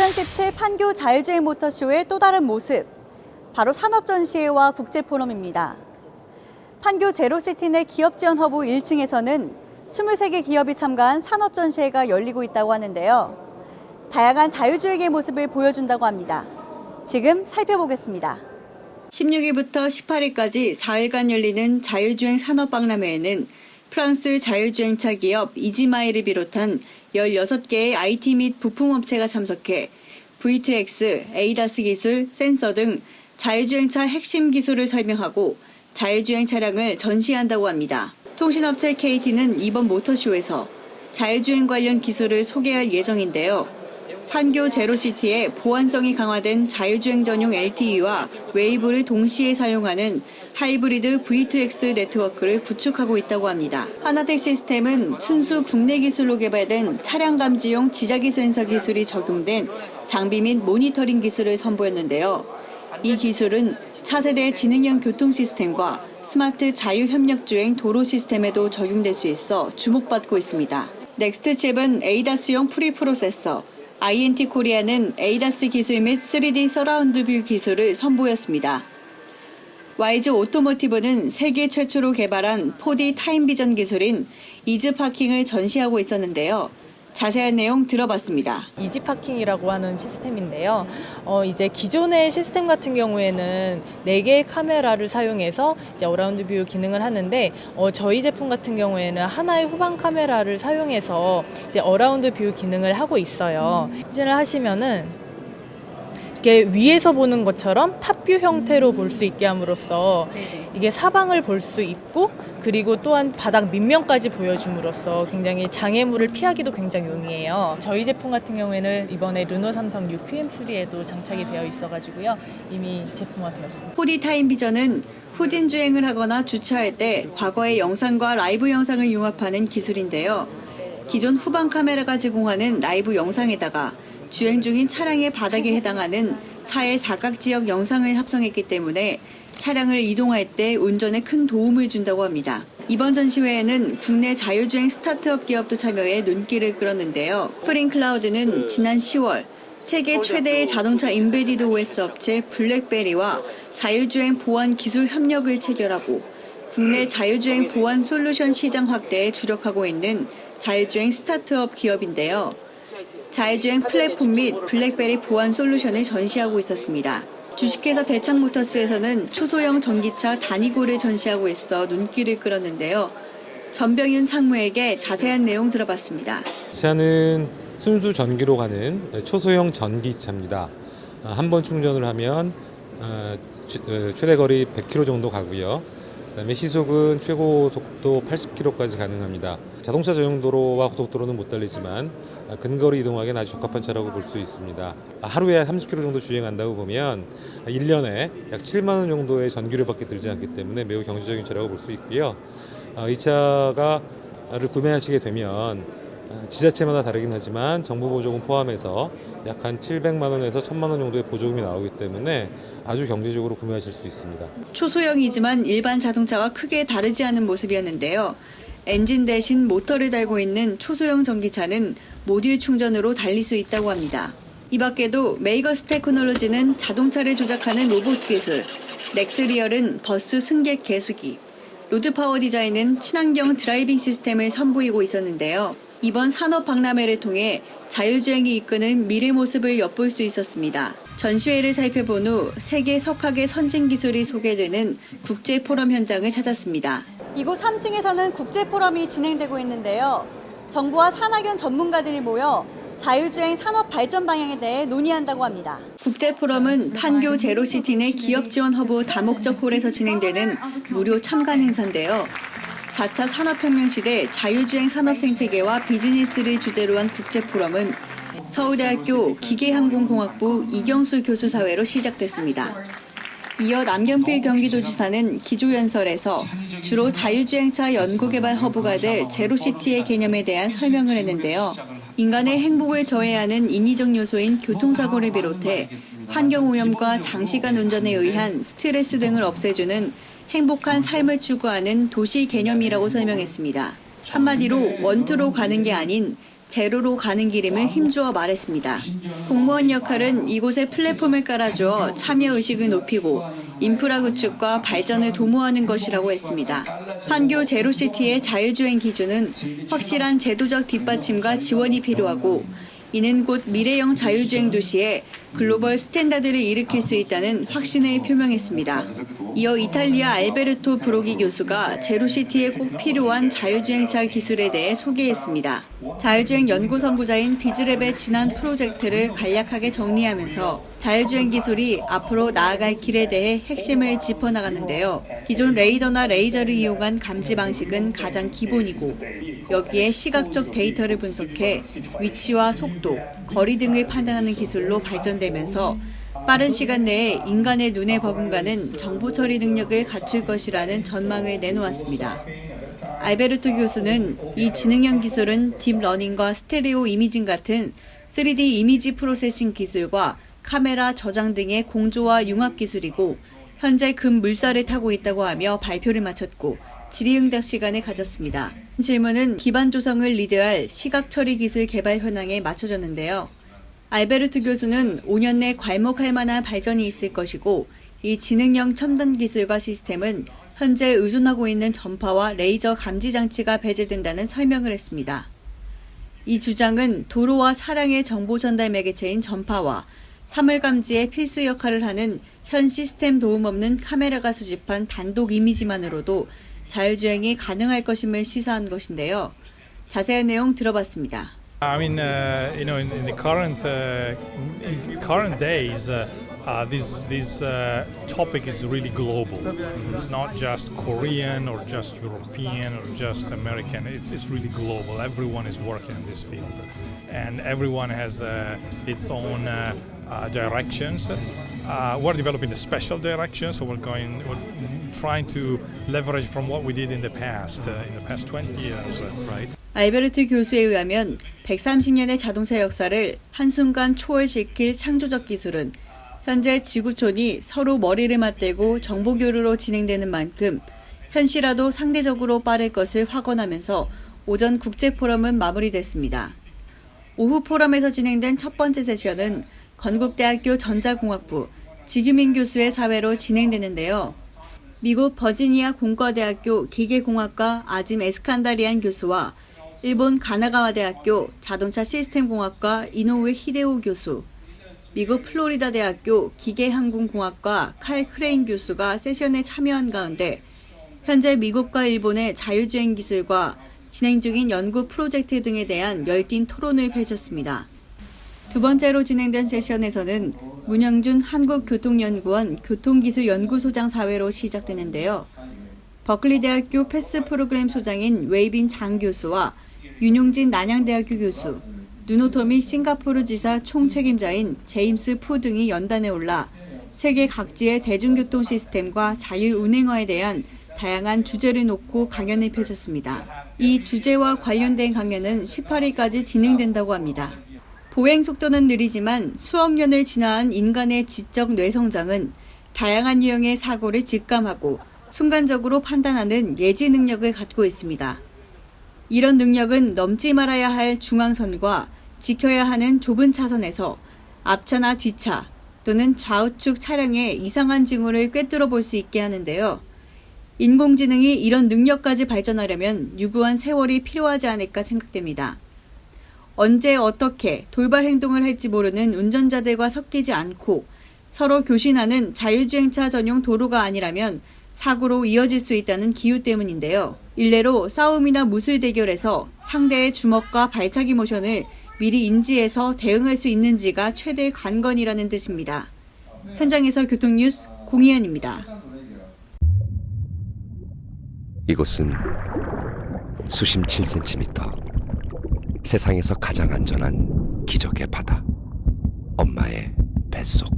2017 판교 자율주행 모터쇼의 또 다른 모습, 바로 산업전시회와 국제포럼입니다. 판교 제로시티 내 기업지원 허브 1층에서는 23개 기업이 참가한 산업전시회가 열리고 있다고 하는데요. 다양한 자율주행의 모습을 보여준다고 합니다. 지금 살펴보겠습니다. 16일부터 18일까지 4일간 열리는 자율주행 산업박람회에는 프랑스 자율주행차 기업 이지마일을 비롯한 16개의 IT 및 부품업체가 참석해 V2X, ADAS 기술, 센서 등 자율주행차 핵심 기술을 설명하고 자율주행 차량을 전시한다고 합니다. 통신업체 KT는 이번 모터쇼에서 자율주행 관련 기술을 소개할 예정인데요. 판교 제로시티에 보안성이 강화된 자율주행 전용 LTE와 웨이브를 동시에 사용하는 하이브리드 V2X 네트워크를 구축하고 있다고 합니다. 하나텍 시스템은 순수 국내 기술로 개발된 차량 감지용 지자기 센서 기술이 적용된 장비 및 모니터링 기술을 선보였는데요. 이 기술은 차세대 지능형 교통 시스템과 스마트 자유협력주행 도로 시스템에도 적용될 수 있어 주목받고 있습니다. 넥스트 칩은 에이다스용 프리 프로세서, INT 코리아는 에이다스 기술 및 3D 서라운드 뷰 기술을 선보였습니다. 와이즈 오토모티브는 세계 최초로 개발한 4D 타임 비전 기술인 이즈 파킹을 전시하고 있었는데요. 자세한 내용 들어봤습니다. 이지 파킹이라고 하는 시스템인데요. 어, 이제 기존의 시스템 같은 경우에는 4개의 카메라를 사용해서 이제 어라운드 뷰 기능을 하는데 어, 저희 제품 같은 경우에는 하나의 후방 카메라를 사용해서 이제 어라운드 뷰 기능을 하고 있어요. 추진을 하시면은 이렇게 위에서 보는 것처럼 탑뷰 형태로 볼 수 있게 함으로써 이게 사방을 볼 수 있고 그리고 또한 바닥 밑면까지 보여줌으로써 굉장히 장애물을 피하기도 굉장히 용이해요. 저희 제품 같은 경우에는 이번에 르노 삼성 6QM3에도 장착이 되어 있어가지고요. 이미 제품화되었습니다. 4D 타임 비전은 후진 주행을 하거나 주차할 때 과거의 영상과 라이브 영상을 융합하는 기술인데요. 기존 후방 카메라가 제공하는 라이브 영상에다가 주행 중인 차량의 바닥에 해당하는 차의 사각 지역 영상을 합성했기 때문에 차량을 이동할 때 운전에 큰 도움을 준다고 합니다. 이번 전시회에는 국내 자율주행 스타트업 기업도 참여해 눈길을 끌었는데요. 프린클라우드는 지난 10월 세계 최대의 자동차 인베디드 OS 업체 블랙베리와 자율주행 보안 기술 협력을 체결하고 국내 자율주행 보안 솔루션 시장 확대에 주력하고 있는 자율주행 스타트업 기업인데요. 자율주행 플랫폼 및 블랙베리 보안 솔루션을 전시하고 있었습니다. 주식회사 대창모터스에서는 초소형 전기차 단위고를 전시하고 있어 눈길을 끌었는데요. 전병윤 상무에게 자세한 내용 들어봤습니다. 차는 순수 전기로 가는 초소형 전기차입니다. 한 번 충전을 하면 어, 최- 어, 최대 거리 100km 정도 가고요. 그다음에 시속은 최고 속도 80km까지 가능합니다. 자동차 전용 도로와 고속도로는 못 달리지만 아, 근거리 이동하기엔 아주 적합한 차라고 볼 수 있습니다. 아, 하루에 30km 정도 주행한다고 보면 1년에 약 7만 원 정도의 전기료밖에 들지 않기 때문에 매우 경제적인 차라고 볼 수 있고요. 아, 이 차가를 구매하시게 되면 아, 지자체마다 다르긴 하지만 정부 보조금 포함해서 약 한 700만 원에서 1000만 원 정도의 보조금이 나오기 때문에 아주 경제적으로 구매하실 수 있습니다. 초소형이지만 일반 자동차와 크게 다르지 않은 모습이었는데요. 엔진 대신 모터를 달고 있는 초소형 전기차는 모듈 충전으로 달릴 수 있다고 합니다. 이 밖에도 메이거스 테크놀로지는 자동차를 조작하는 로봇 기술, 넥스리얼은 버스 승객 개수기, 로드파워 디자인은 친환경 드라이빙 시스템을 선보이고 있었는데요. 이번 산업 박람회를 통해 자율주행이 이끄는 미래 모습을 엿볼 수 있었습니다. 전시회를 살펴본 후 세계 석학의 선진 기술이 소개되는 국제 포럼 현장을 찾았습니다. 이곳 3층에서는 국제 포럼이 진행되고 있는데요. 정부와 산학연 전문가들이 모여 자율주행 산업 발전 방향에 대해 논의한다고 합니다. 국제 포럼은 판교 제로시티 내 기업 지원 허브 다목적 홀에서 진행되는 무료 참관 행사인데요. 4차 산업혁명 시대 자율주행 산업 생태계와 비즈니스를 주제로 한 국제 포럼은 서울대학교 기계항공공학부 이경수 교수 사회로 시작됐습니다. 이어 남경필 경기도지사는 기조연설에서 주로 자율주행차 연구개발 허브가 될 제로시티의 개념에 대한 설명을 했는데요. 인간의 행복을 저해하는 인위적 요소인 교통사고를 비롯해 환경오염과 장시간 운전에 의한 스트레스 등을 없애주는 행복한 삶을 추구하는 도시 개념이라고 설명했습니다. 한마디로 원투로 가는 게 아닌 제로로 가는 길임을 힘주어 말했습니다. 공무원 역할은 이곳에 플랫폼을 깔아주어 참여 의식을 높이고 인프라 구축과 발전을 도모하는 것이라고 했습니다. 판교 제로시티의 자율주행 기준은 확실한 제도적 뒷받침과 지원이 필요하고 이는 곧 미래형 자율주행 도시에 글로벌 스탠다드를 일으킬 수 있다는 확신을 표명했습니다. 이어 이탈리아 알베르토 브로기 교수가 제로시티에 꼭 필요한 자율주행차 기술에 대해 소개했습니다. 자율주행 연구 선구자인 비즈랩의 지난 프로젝트를 간략하게 정리하면서 자율주행 기술이 앞으로 나아갈 길에 대해 핵심을 짚어나가는데요. 기존 레이더나 레이저를 이용한 감지 방식은 가장 기본이고 여기에 시각적 데이터를 분석해 위치와 속도, 거리 등을 판단하는 기술로 발전되면서 빠른 시간 내에 인간의 눈에 버금가는 정보 처리 능력을 갖출 것이라는 전망을 내놓았습니다. 알베르토 교수는 이 지능형 기술은 딥러닝과 스테레오 이미징 같은 3D 이미지 프로세싱 기술과 카메라 저장 등의 공조와 융합 기술이고 현재 금 물살을 타고 있다고 하며 발표를 마쳤고 질의응답 시간을 가졌습니다. 질문은 기반 조성을 리드할 시각 처리 기술 개발 현황에 맞춰졌는데요. 알베르트 교수는 5년 내 괄목할 만한 발전이 있을 것이고 이 지능형 첨단 기술과 시스템은 현재 의존하고 있는 전파와 레이저 감지 장치가 배제된다는 설명을 했습니다. 이 주장은 도로와 차량의 정보 전달 매개체인 전파와 사물 감지에 필수 역할을 하는 현 시스템 도움 없는 카메라가 수집한 단독 이미지만으로도 자율주행이 가능할 것임을 시사한 것인데요. 자세한 내용 들어봤습니다. I mean, uh, you know, in, in the current uh, in current days, uh, uh, this this uh, topic is really global. It's not just Korean or just European or just American. It's it's really global. Everyone is working in this field, and everyone has uh, its own. Uh, uh, directions. Uh, we're developing a special direction, so we're going, we're trying to leverage from what we did in the past, uh, in the past 20 years, uh, right? 알베르트 교수에 의하면 130년의 자동차 역사를 한순간 초월시킬 창조적 기술은 현재 지구촌이 서로 머리를 맞대고 정보 교류로 진행되는 만큼 현시라도 상대적으로 빠를 것을 확언하면서 오전 국제 포럼은 마무리됐습니다. 오후 포럼에서 진행된 첫 번째 세션은 건국대학교 전자공학부 지규민 교수의 사회로 진행되는데요. 미국 버지니아 공과대학교 기계공학과 아짐 에스칸다리안 교수와 일본 가나가와 대학교 자동차 시스템공학과 이노우에 히데오 교수, 미국 플로리다 대학교 기계항공공학과 칼 크레인 교수가 세션에 참여한 가운데 현재 미국과 일본의 자율주행 기술과 진행 중인 연구 프로젝트 등에 대한 열띤 토론을 펼쳤습니다. 두 번째로 진행된 세션에서는 문영준 한국교통연구원 교통기술연구소장 사회로 시작되는데요. 버클리대학교 패스 프로그램 소장인 웨이빈 장 교수와 윤용진 난양대학교 교수, 누노토미 싱가포르 지사 총책임자인 제임스 푸 등이 연단에 올라 세계 각지의 대중교통 시스템과 자율 운행화에 대한 다양한 주제를 놓고 강연을 펼쳤습니다. 이 주제와 관련된 강연은 18일까지 진행된다고 합니다. 보행 속도는 느리지만 수억 년을 지나한 인간의 지적 뇌성장은 다양한 유형의 사고를 직감하고 순간적으로 판단하는 예지 능력을 갖고 있습니다. 이런 능력은 넘지 말아야 할 중앙선과 지켜야 하는 좁은 차선에서 앞차나 뒤차 또는 좌우측 차량의 이상한 징후를 꿰뚫어 볼 수 있게 하는데요. 인공지능이 이런 능력까지 발전하려면 유구한 세월이 필요하지 않을까 생각됩니다. 언제 어떻게 돌발 행동을 할지 모르는 운전자들과 섞이지 않고 서로 교신하는 자율주행차 전용 도로가 아니라면 사고로 이어질 수 있다는 기후 때문인데요. 일례로 싸움이나 무술 대결에서 상대의 주먹과 발차기 모션을 미리 인지해서 대응할 수 있는지가 최대 관건이라는 뜻입니다. 현장에서 교통뉴스 공희연입니다. 이곳은 수심 7cm 세상에서 가장 안전한 기적의 바다 엄마의 뱃속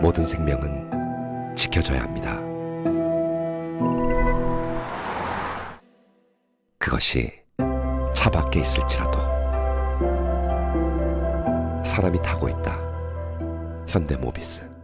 모든 생명은 지켜져야 합니다. 그것이 차 밖에 있을지라도 사람이 타고 있다. 현대모비스